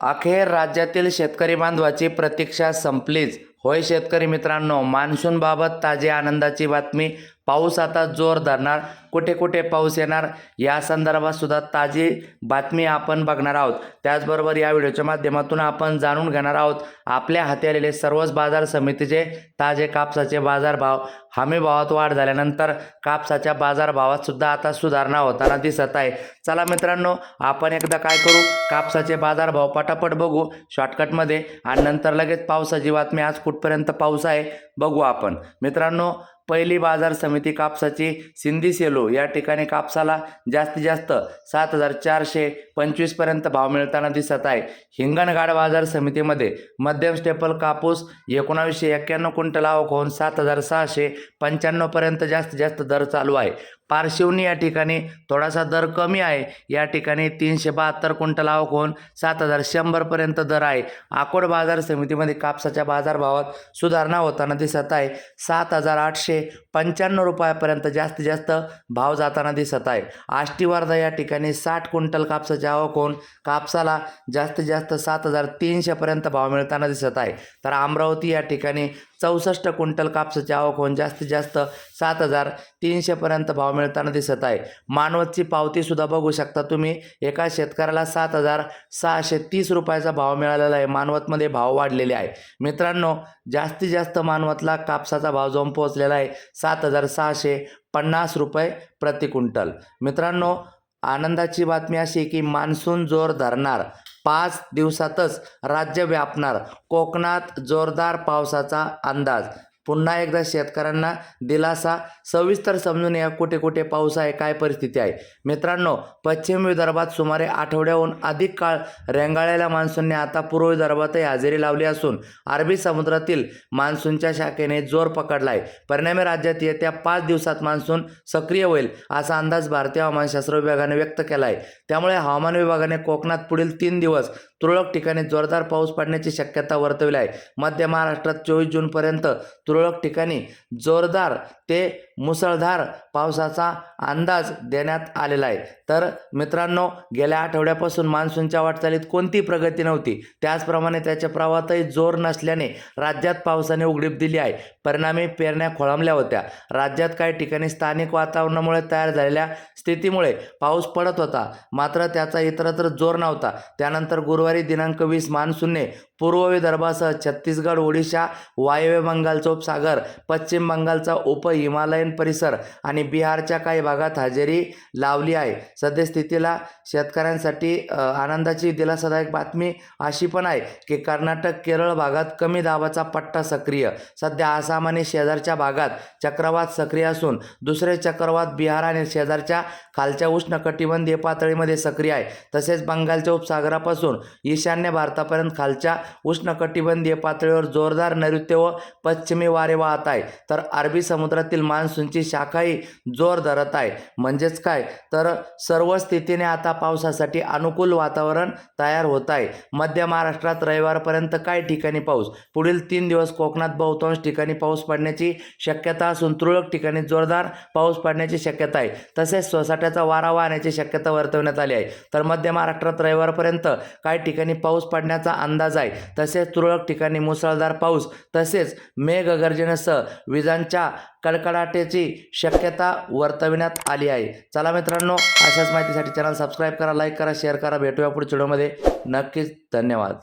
अखेर राज्यातील शेतकरी बांधवाची प्रतीक्षा संपलीच. होय शेतकरी मित्रांनो मान्सूनबाबत ताजी आनंदाची बातमी. पाऊस आता जोर धरणार. कुठे कुठे पाऊस येणार? या संदर्भात सुद्धा ताजी बातमी आपण बघणार आहोत. त्याचबरोबर या व्हिडिओच्या माध्यमातून आपण जाणून घेणार आहोत. आपल्या हाती आलेले सर्वच बाजार समितीचे ताजे कापसाचे बाजारभाव. हमी भावात वाढ झाल्यानंतर कापसाच्या बाजारभावात सुद्धा आता सुधारणा होताना दिसत आहे. चला मित्रांनो आपण एकदा काय करू? कापसाचे बाजारभाव पटापट बघू. शॉर्टकटमध्ये आणि नंतर लगेच पावसाची बातमी आज फूटपर्यंत पाऊस आहे बघू आपण. मित्रांनो पहिली बाजार समिती कापसाची सिंधी सेलो या ठिकाणी कापसाला जास्तीत जास्त सात हजार चारशे पंचवीसपर्यंत भाव मिळताना दिसत आहे. हिंगणघाट बाजार समितीमध्ये मध्यम स्टेपल कापूस एकोणावीसशे एक्क्याण्णव क्विंटल आवक होऊन सात हजार सहाशे पंच्याण्णवपर्यंत जास्तीत जास्त दर चालू आहे. पारशिवनी या ठिकाणी थोडासा दर कमी आहे. या ठिकाणी तीनशे बहात्तर क्विंटल आवक होऊन सात हजार शंभरपर्यंत दर आहे. आकोड बाजार समितीमध्ये कापसाच्या बाजारभावात सुधारणा होताना दिसत आहे. सात हजार आठशे पंच्याण्णव रुपयापर्यंत जास्तीत जास्त भाव जाताना दिसत आहे. आष्टी वर्धा या ठिकाणी साठ क्विंटल कापसाची आवक होऊन कापसाला जास्तीत जास्त सात हजार तीनशेपर्यंत भाव मिळताना दिसत आहे. तर अमरावती या ठिकाणी चौसष्ट क्विंटल कापसाची आवक होऊन जास्तीत जास्त सात हजार तीनशेपर्यंत भाव मिळताना दिसत आहे. मानवतची पावतीसुद्धा बघू शकता तुम्ही. एका शेतकऱ्याला सात हजार सहाशे तीस रुपयाचा भाव मिळालेला आहे. मानवतमध्ये भाव वाढलेले आहे. मित्रांनो जास्तीत जास्त मानवतला कापसाचा भाव जाऊन पोहोचलेला आहे. सात हजार सहाशे पन्नास रुपये प्रति क्विंटल. मित्रांनो आनंदाची बातमी अशी की मान्सून जोर धरणार. पाच दिवसातच राज्य व्यापणार. कोकणात जोरदार पावसाचा अंदाज पुन्हा एकदा शेतकऱ्यांना दिलासा. सविस्तर समजून या कुठे कुठे पाऊस आहे काय परिस्थिती आहे? मित्रांनो पश्चिम विदर्भात सुमारे आठवड्याहून अधिक काळ रेंगाळलेल्या मान्सूनने आता पूर्व विदर्भातही हजेरी लावली असून अरबी समुद्रातील मान्सूनच्या शाखेने जोर पकडला आहे परिणामी राज्यात येत्या पाच दिवसात मान्सून सक्रिय होईल असा अंदाज भारतीय हवामानशास्त्र विभागाने व्यक्त केला आहे त्यामुळे हवामान विभागाने कोकणात पुढील तीन दिवस तुरळक ठिकाणी जोरदार पाऊस पडण्याची शक्यता वर्तवली आहे. मध्य महाराष्ट्रात चोवीस जूनपर्यंत तुरळक ठिकाणी जोरदार ते मुसळधार पावसाचा अंदाज देण्यात आलेला आहे. तर मित्रांनो गेल्या आठवड्यापासून मान्सूनच्या वाटचालीत कोणती प्रगती नव्हती? त्याचप्रमाणे त्याच्या प्रवाहातही जोर नसल्याने राज्यात पावसाने उघडीप दिली आहे. परिणामी पेरण्या खोळंबल्या होत्या. राज्यात काही ठिकाणी स्थानिक वातावरणामुळे तयार झालेल्या स्थितीमुळे पाऊस पडत होता. मात्र त्याचा इतरत्र जोर नव्हता. त्यानंतर गुरुवारी दिनांक वीस मान्सूनने पूर्व विदर्भासह छत्तीसगड ओडिशा वायव्य बंगालचा उपसागर पश्चिम बंगालचा उप हिमालयन परिसर आणि बिहारच्या काही भागात हजेरी लावली आहे. सद्यस्थितीला शेतकऱ्यांसाठी आनंदाची दिलासादायक बातमी अशी पण आहे की कर्नाटक केरळ भागात कमी दाबाचा पट्टा सक्रिय. सध्या आसाम आणि शेजारच्या भागात चक्रवात सक्रिय असून दुसरे चक्रवात बिहार आणि शेजारच्या खालच्या उष्णकटिबंधीय पातळीमध्ये सक्रिय आहे. तसेच बंगालच्या उपसागरापासून ईशान्य भारतापर्यंत खालच्या उष्णकटिबंधीय पातळीवर जोरदार नैऋत्य व पश्चिमी वारे वाहत आहे. तर अरबी समुद्रातील मान्सून मान्सूनची शाखाही जोर धरत आहे. म्हणजेच काय? तर सर्व स्थितीने आता पावसासाठी अनुकूल वातावरण तयार होत आहे. मध्य महाराष्ट्रात रविवारपर्यंत काही ठिकाणी पाऊस. पुढील तीन दिवस कोकणात बहुतांश ठिकाणी पाऊस पडण्याची शक्यता असून तुरळक ठिकाणी जोरदार पाऊस पडण्याची शक्यता आहे. तसेच सोसाट्याचा वारा वाहण्याची शक्यता वर्तवण्यात आली आहे. तर मध्य महाराष्ट्रात रविवारपर्यंत काही ठिकाणी पाऊस पडण्याचा अंदाज आहे. तसेच तुरळक ठिकाणी मुसळधार पाऊस. तसेच मेघगर्जनेसह विजांच्या कडकडाटाची शक्यता वर्तविण्यात आली आहे. चला मित्रांनो अशाच माहितीसाठी चॅनल सबस्क्राईब करा लाईक करा शेअर करा. भेटूया पुढच्या व्हिडिओमध्ये नक्कीच धन्यवाद.